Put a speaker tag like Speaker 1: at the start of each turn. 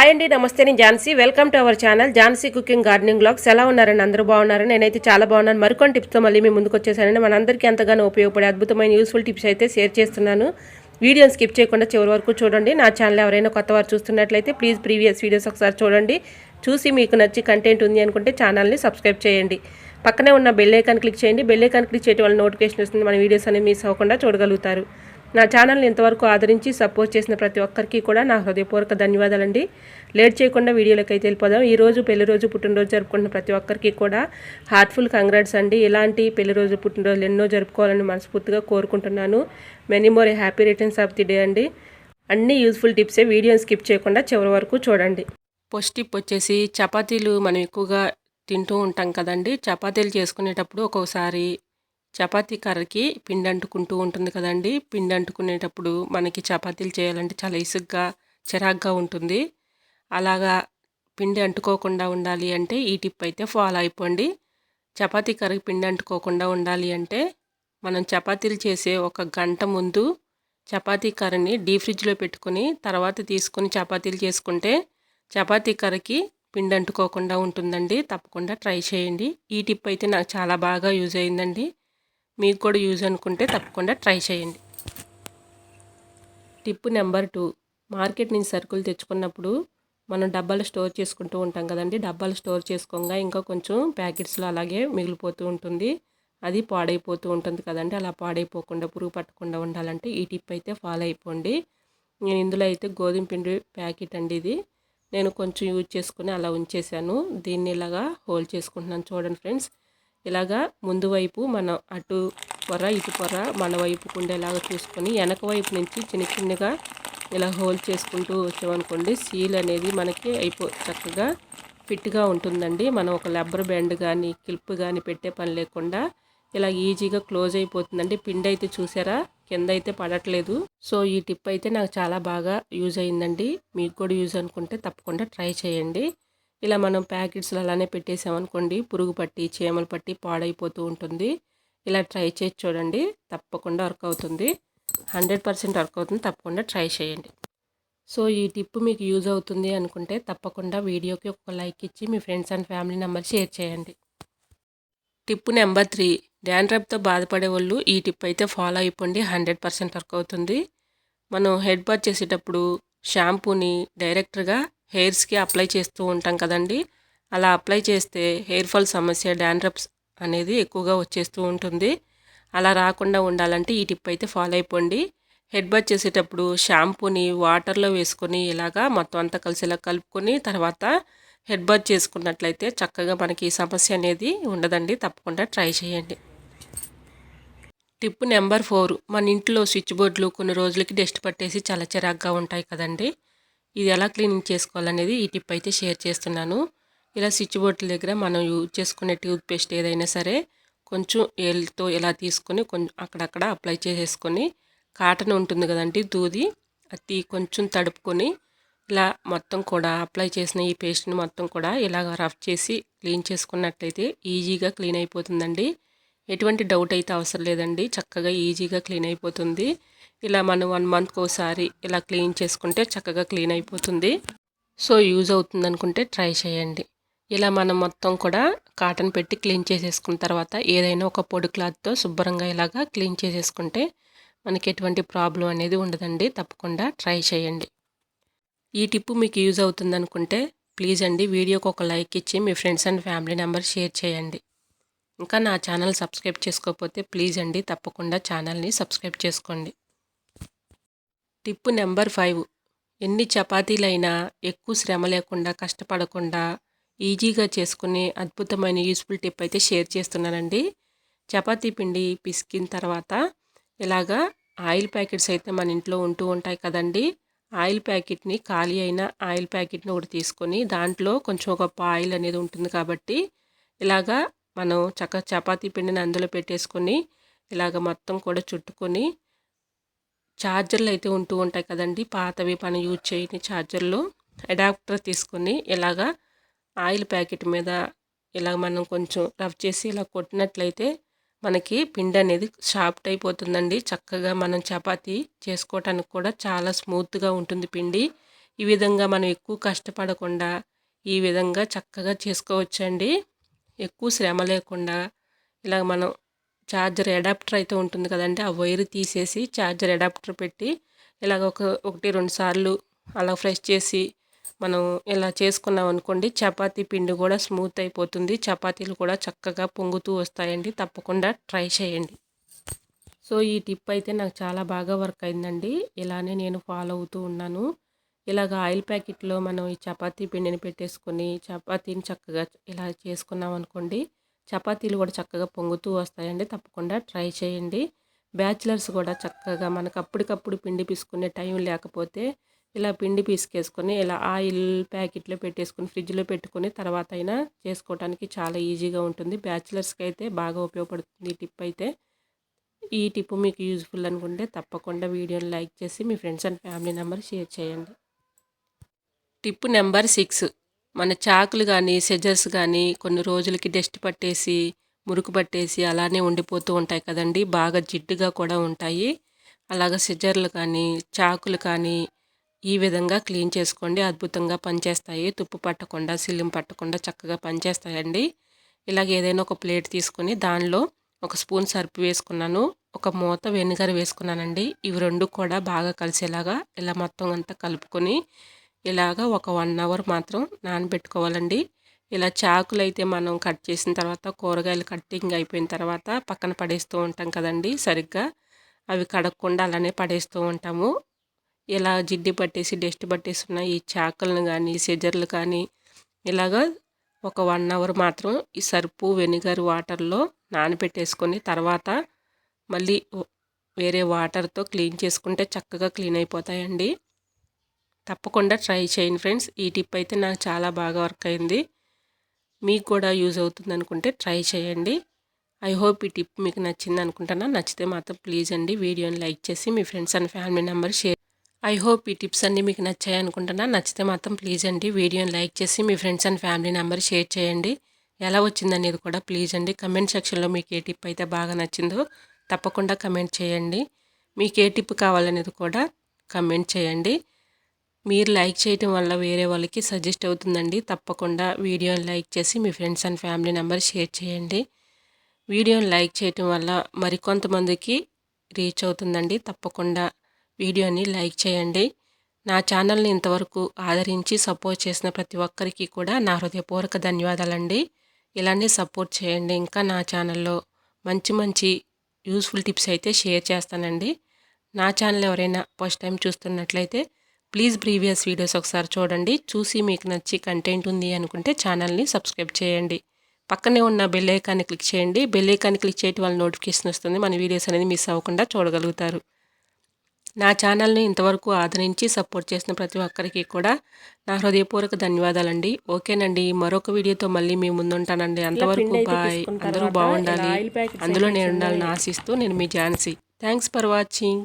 Speaker 1: Hi అండి నమస్తే నేను Jhansi. Welcome to our channel Jhansi cooking gardening blogs ఎలా ఉన్నారండి? అందరూ బాగున్నారు? నేనైతే చాలా బాగున్నాను. మరికొన్ని టిప్స్తో మళ్ళీ మీ ముందుకు వచ్చేసానండి. మనందరికీ ఎంతగానో ఉపయోగపడే అద్భుతమైన యూస్ఫుల్ టిప్స్ అయితే షేర్ చేస్తున్నాను. వీడియోని స్కిప్ చేయకుండా చివరి వరకు చూడండి. నా ఛానల్ ఎవరైనా కొత్త వారు చూస్తున్నట్లయితే ప్లీజ్ ప్రీవియస్ వీడియోస్ ఒకసారి చూడండి. చూసి మీకు నచ్చి కంటెంట్ ఉంది అనుకుంటే ఛానల్ని సబ్స్క్రైబ్ చేయండి. పక్కనే ఉన్న బెల్ ఐకాన్ క్లిక్ చేయండి. బెల్ ఐకాన్ క్లిక్ చేయడం వల్ల నోటిఫికేషన్ వస్తుంది. మన వీడియోస్ అనేవి మిస్ అవ్వకుండా చూడగలుగుతారు. నా ఛానల్ని ఇంతవరకు ఆదరించి సపోర్ట్ చేసిన ప్రతి ఒక్కరికి కూడా నా హృదయపూర్వక ధన్యవాదాలండి. లేట్ చేయకుండా వీడియోలోకి అయితే వెళ్ళిపోదాం. ఈ రోజు పెళ్ళి రోజు పుట్టినరోజు జరుపుకుంటున్న ప్రతి ఒక్కరికి కూడా హార్ట్ఫుల్ కంగ్రాట్స్ అండి. ఇలాంటి పెళ్ళి రోజు పుట్టినరోజులు ఎన్నో జరుపుకోవాలని మనస్ఫూర్తిగా కోరుకుంటున్నాను. Many more happy returns of the day అండి. అన్ని యూస్ఫుల్ టిప్సే వీడియోని స్కిప్ చేయకుండా చివరి వరకు చూడండి. ఫస్ట్ టిప్ వచ్చేసి చపాతీలు మనం ఎక్కువగా తింటూ ఉంటాం కదండి. చపాతీలు చేసుకునేటప్పుడు ఒక్కోసారి చపాతీ కర్రకి పిండి అంటుకుంటూ ఉంటుంది కదండి. పిండి అంటుకునేటప్పుడు మనకి చపాతీలు చేయాలంటే చాలా ఇసుగ్గా చిరాగ్గా ఉంటుంది. అలాగా పిండి అంటుకోకుండా ఉండాలి అంటే ఈ టిప్ అయితే ఫాలో అయిపోండి. చపాతీ కర్రకి పిండి అంటుకోకుండా ఉండాలి అంటే మనం చపాతీలు చేసే ఒక గంట ముందు చపాతీ కర్రని డీ ఫ్రిడ్జ్లో పెట్టుకొని తర్వాత తీసుకొని చపాతీలు చేసుకుంటే చపాతీ కర్రకి పిండి అంటుకోకుండా ఉంటుందండి. తప్పకుండా ట్రై చేయండి. ఈ టిప్ అయితే నాకు చాలా బాగా యూజ్ అయిందండి. మీకు కూడా యూజ్ అనుకుంటే తప్పకుండా ట్రై చేయండి. టిప్ నెంబర్ టూ మార్కెట్ నుంచి సరుకులు తెచ్చుకున్నప్పుడు మనం డబ్బాలు స్టోర్ చేసుకుంటూ ఉంటాం కదండి. డబ్బాలు స్టోర్ చేసుకోగా ఇంకా కొంచెం ప్యాకెట్స్లో అలాగే మిగిలిపోతూ ఉంటుంది. అది పాడైపోతూ ఉంటుంది కదండి. అలా పాడైపోకుండా పురుగు పట్టకుండా ఉండాలంటే ఈ టిప్ అయితే ఫాలో అయిపోండి. నేను ఇందులో అయితే గోధుమ పిండి ప్యాకెట్ అండి ఇది. నేను కొంచెం యూజ్ చేసుకుని అలా ఉంచేసాను దీన్ని ఇలాగా హోల్డ్ చేసుకుంటున్నాను. చూడండి ఫ్రెండ్స్ ఇలాగా ముందు వైపు మనం అటు పొర ఇటు పొర మన వైపు ఉండేలాగా చూసుకొని వెనక వైపు నుంచి చిన్న చిన్నగా ఇలా హోల్డ్ చేసుకుంటూ వచ్చామనుకోండి సీల్ అనేది మనకి అయిపో చక్కగా ఫిట్గా ఉంటుందండి. మనం ఒక లబ్బర్ బ్యాండ్ కానీ క్లిప్ కానీ పెట్టే పని లేకుండా ఇలా ఈజీగా క్లోజ్ అయిపోతుందండి. పిండి అయితే చూసారా? కింద అయితే పడట్లేదు. సో ఈ టిప్ అయితే నాకు చాలా బాగా యూజ్ అయిందండి. మీకు కూడా యూజ్ అనుకుంటే తప్పకుండా ట్రై చేయండి. ఇలా మనం ప్యాకెట్స్లో అలానే పెట్టేసామనుకోండి పురుగు పట్టి చీమలు పట్టి పాడైపోతూ ఉంటుంది. ఇలా ట్రై చేసి చూడండి తప్పకుండా వర్క్ అవుతుంది. హండ్రెడ్ పర్సెంట్ వర్క్ అవుతుంది తప్పకుండా ట్రై చేయండి. సో ఈ టిప్ మీకు యూజ్ అవుతుంది అనుకుంటే తప్పకుండా వీడియోకి ఒక లైక్ ఇచ్చి మీ friends and family member share చేయండి. టిప్ నెంబర్ త్రీ డాండ్రప్తో బాధపడే వాళ్ళు ఈ టిప్ అయితే ఫాలో అయిపోండి హండ్రెడ్ పర్సెంట్ వర్క్ అవుతుంది. మనం హెడ్ బాత్ చేసేటప్పుడు షాంపూని డైరెక్ట్గా హెయిర్స్కి అప్లై చేస్తూ ఉంటాం కదండి. అలా అప్లై చేస్తే హెయిర్ ఫాల్ సమస్య డాండ్రప్స్ అనేది ఎక్కువగా వచ్చేస్తూ ఉంటుంది. అలా రాకుండా ఉండాలంటే ఈ టిప్ అయితే ఫాలో అయిపోండి. హెడ్ బాత్ చేసేటప్పుడు షాంపూని వాటర్లో వేసుకొని ఇలాగా మొత్తం అంతా కలిసి ఇలా కలుపుకొని తర్వాత హెడ్ బాత్ చేసుకున్నట్లయితే చక్కగా మనకి ఈ సమస్య అనేది ఉండదండి. తప్పకుండా ట్రై చేయండి. Tip number four. మన ఇంట్లో స్విచ్ బోర్డులు కొన్ని రోజులకి డస్ట్ పట్టేసి చాలా చిరాగ్గా ఉంటాయి కదండి. ఇది ఎలా క్లీనింగ్ చేసుకోవాలనేది ఈ టిప్ అయితే షేర్ చేస్తున్నాను. ఇలా స్విచ్ బోర్డుల దగ్గర మనం యూజ్ చేసుకునే టూత్ పేస్ట్ ఏదైనా సరే కొంచెం ఏళ్ళతో ఇలా తీసుకొని కొంచెం అక్కడక్కడ అప్లై చేసేసుకొని కాటన్ ఉంటుంది కదండి దూది అది కొంచెం తడుపుకొని ఇలా మొత్తం కూడా అప్లై చేసిన ఈ పేస్ట్ని మొత్తం కూడా ఇలా రఫ్ చేసి క్లీన్ చేసుకున్నట్లయితే ఈజీగా క్లీన్ అయిపోతుందండి. ఎటువంటి డౌట్ అయితే అవసరం లేదండి. చక్కగా ఈజీగా క్లీన్ అయిపోతుంది. ఇలా మనం వన్ మంత్కి ఒకసారి ఇలా క్లీన్ చేసుకుంటే చక్కగా క్లీన్ అయిపోతుంది. సో యూజ్ అవుతుంది అనుకుంటే ట్రై చేయండి. ఇలా మనం మొత్తం కూడా కాటన్ పెట్టి క్లీన్ చేసేసుకున్న తర్వాత ఏదైనా ఒక పొడి క్లాత్తో శుభ్రంగా ఇలాగా క్లీన్ చేసేసుకుంటే మనకి ఎటువంటి ప్రాబ్లం అనేది ఉండదండి. తప్పకుండా ట్రై చేయండి. ఈ టిప్పు మీకు యూజ్ అవుతుంది అనుకుంటే ప్లీజ్ అండి వీడియోకి ఒక లైక్ ఇచ్చి మీ friends and family member share చేయండి. ఇంకా నా ఛానల్ సబ్స్క్రైబ్ చేసుకోకపోతే ప్లీజ్ అండి తప్పకుండా ఛానల్ని సబ్స్క్రైబ్ చేసుకోండి. Tip number five. ఎన్ని చపాతీలైనా ఎక్కువ శ్రమ లేకుండా కష్టపడకుండా ఈజీగా చేసుకునే అద్భుతమైన యూస్ఫుల్ టిప్ అయితే షేర్ చేస్తున్నానండి. చపాతీ పిండి పిసికిన తర్వాత ఇలాగా ఆయిల్ ప్యాకెట్స్ అయితే మన ఇంట్లో ఉంటూ ఉంటాయి కదండి. ఆయిల్ ప్యాకెట్ని ఖాళీ అయిన ఆయిల్ ప్యాకెట్ని ఒకటి తీసుకొని దాంట్లో కొంచెం ఒక ఆయిల్ అనేది ఉంటుంది కాబట్టి ఇలాగా మనం చక్క చపాతీ పిండిని అందులో పెట్టేసుకొని ఇలాగ మొత్తం కూడా చుట్టుకొని ఛార్జర్లు అయితే ఉంటూ ఉంటాయి కదండి. పాతవి మనం యూజ్ చేయని ఛార్జర్లు అడాప్టర్ తీసుకొని ఇలాగా ఆయిల్ ప్యాకెట్ మీద ఇలా మనం కొంచెం రఫ్ చేసి ఇలా కొట్టినట్లయితే మనకి పిండి అనేది షార్ప్ట్ అయిపోతుందండి. చక్కగా మనం చపాతీ చేసుకోవటానికి కూడా చాలా స్మూత్గా ఉంటుంది పిండి. ఈ విధంగా మనం ఎక్కువ కష్టపడకుండా ఈ విధంగా చక్కగా చేసుకోవచ్చండి. ఎక్కువ శ్రమ లేకుండా ఇలా మనం ఛార్జర్ అడాప్టర్ అయితే ఉంటుంది కదండి. ఆ వైర్ తీసేసి ఛార్జర్ అడాప్టర్ పెట్టి ఇలాగ ఒక ఒకటి రెండు సార్లు అలా ఫ్రెష్ చేసి మనం ఇలా చేసుకున్నాం అనుకోండి చపాతీ పిండి కూడా స్మూత్ అయిపోతుంది. చపాతీలు కూడా చక్కగా పొంగుతూ వస్తాయండి. తప్పకుండా ట్రై చేయండి. సో ఈ టిప్ అయితే నాకు చాలా బాగా వర్క్ అయిందండి. ఇలానే నేను ఫాలో అవుతూ ఉన్నాను. ఇలాగ ఆయిల్ ప్యాకెట్లో మనం ఈ చపాతీ పిండిని పెట్టేసుకొని చపాతీని చక్కగా ఇలా చేసుకున్నాం అనుకోండి చపాతీలు కూడా చక్కగా పొంగుతూ వస్తాయండి. తప్పకుండా ట్రై చేయండి. బ్యాచిలర్స్ కూడా చక్కగా మనకు అప్పటికప్పుడు పిండి పీసుకునే టైం లేకపోతే ఇలా పిండి పీసుకేసుకొని ఇలా ఆయిల్ ప్యాకెట్లో పెట్టేసుకొని ఫ్రిడ్జ్లో పెట్టుకొని తర్వాత అయినా చేసుకోవడానికి చాలా ఈజీగా ఉంటుంది. బ్యాచిలర్స్కి అయితే బాగా ఉపయోగపడుతుంది ఈ టిప్ అయితే. ఈ టిప్ మీకు యూజ్ఫుల్ అనుకుంటే తప్పకుండా వీడియోని లైక్ చేసి మీ friends and family member share చేయండి. Tip number six. మన చాకులు కానీ సెజర్స్ కానీ కొన్ని రోజులకి డస్ట్ పట్టేసి మురుకు పట్టేసి అలానే ఉండిపోతూ ఉంటాయి కదండి. బాగా జిడ్డుగా కూడా ఉంటాయి. అలాగ సిజర్లు కానీ చాకులు కానీ ఈ విధంగా క్లీన్ చేసుకోండి. అద్భుతంగా పనిచేస్తాయి. తుప్పు పట్టకుండా సిల్లిం పట్టకుండా చక్కగా పనిచేస్తాయండి. ఇలాగ ఏదైనా ఒక ప్లేట్ తీసుకొని దానిలో ఒక స్పూన్ సర్పు వేసుకున్నాను. ఒక మూత వెనిగర్ వేసుకున్నానండి. ఇవి రెండు కూడా బాగా కలిసేలాగా ఇలా మొత్తం అంతా కలుపుకొని ఇలాగ ఒక వన్ అవర్ మాత్రం నానబెట్టుకోవాలండి. ఇలా చాకులు అయితే మనం కట్ చేసిన తర్వాత కూరగాయలు కట్టింగ్ అయిపోయిన తర్వాత పక్కన పడేస్తూ ఉంటాం కదండి సరిగ్గా. అవి కడగకుండా అలానే పడేస్తూ ఉంటాము. ఇలా జిడ్డి పట్టేసి డస్ట్ పట్టేసి ఉన్న ఈ చాకులను కానీ సెజర్లు కానీ ఇలాగా ఒక వన్ అవర్ మాత్రం ఈ సర్పు వెనిగర్ వాటర్లో నానబెట్టేసుకొని తర్వాత మళ్ళీ వేరే వాటర్తో క్లీన్ చేసుకుంటే చక్కగా క్లీన్ అయిపోతాయండి. తప్పకుండా ట్రై చేయండి ఫ్రెండ్స్. ఈ టిప్ అయితే నాకు చాలా బాగా వర్క్ అయింది. మీకు కూడా యూజ్ అవుతుంది అనుకుంటే ట్రై చేయండి. ఐ హోప్ ఈ టిప్ మీకు నచ్చింది అనుకుంటున్నా. నచ్చితే మాత్రం ప్లీజ్ అండి వీడియోని లైక్ చేసి మీ friends and family member share I hope ఈ టిప్స్ అన్నీ మీకు నచ్చాయి అనుకుంటున్నా. నచ్చితే మాత్రం ప్లీజ్ అండి వీడియోని లైక్ చేసి మీ friends and family member share చేయండి. ఎలా వచ్చిందనేది కూడా ప్లీజ్ అండి. కమెంట్ సెక్షన్లో మీకు ఏ టిప్ అయితే బాగా నచ్చిందో తప్పకుండా కమెంట్ చేయండి. మీకు ఏ టిప్ కావాలనేది కూడా కమెంట్ చేయండి. మీరు లైక్ చేయటం వల్ల వేరే వాళ్ళకి సజెస్ట్ అవుతుందండి. తప్పకుండా వీడియోని లైక్ చేసి మీ friends and family member share చేయండి. వీడియోని లైక్ చేయటం వల్ల మరికొంతమందికి రీచ్ అవుతుందండి. తప్పకుండా వీడియోని లైక్ చేయండి. నా ఛానల్ని ఇంతవరకు ఆదరించి సపోర్ట్ చేసిన ప్రతి ఒక్కరికి కూడా నా హృదయపూర్వక ధన్యవాదాలండి. ఇలానే సపోర్ట్ చేయండి. ఇంకా నా ఛానల్లో మంచి మంచి యూస్ఫుల్ టిప్స్ అయితే షేర్ చేస్తానండి. నా ఛానల్ ఎవరైనా ఫస్ట్ టైం చూస్తున్నట్లయితే ప్లీజ్ ప్రీవియస్ వీడియోస్ ఒకసారి చూడండి. చూసి మీకు నచ్చి కంటెంట్ ఉంది అనుకుంటే ఛానల్ని సబ్స్క్రైబ్ చేయండి. పక్కనే ఉన్న బెల్ ఐకాన్ని క్లిక్ చేయండి. బెల్ ఐకాన్ని క్లిక్ చేయడం వల్ల నోటిఫికేషన్ వస్తుంది. మన వీడియోస్ అనేది మిస్ అవ్వకుండా చూడగలుగుతారు. నా ఛానల్ని ఇంతవరకు ఆదరించి సపోర్ట్ చేసిన ప్రతి ఒక్కరికి కూడా నా హృదయపూర్వక ధన్యవాదాలండి. ఓకేనండి. మరొక వీడియోతో మళ్ళీ మీ ముందుంటానండి. అంతవరకు బాయ్ అందరూ బాగుండాలి. అందులో నేను ఉండాలని ఆశిస్తూ నేను మీ ఝాన్సీ. Thanks for watching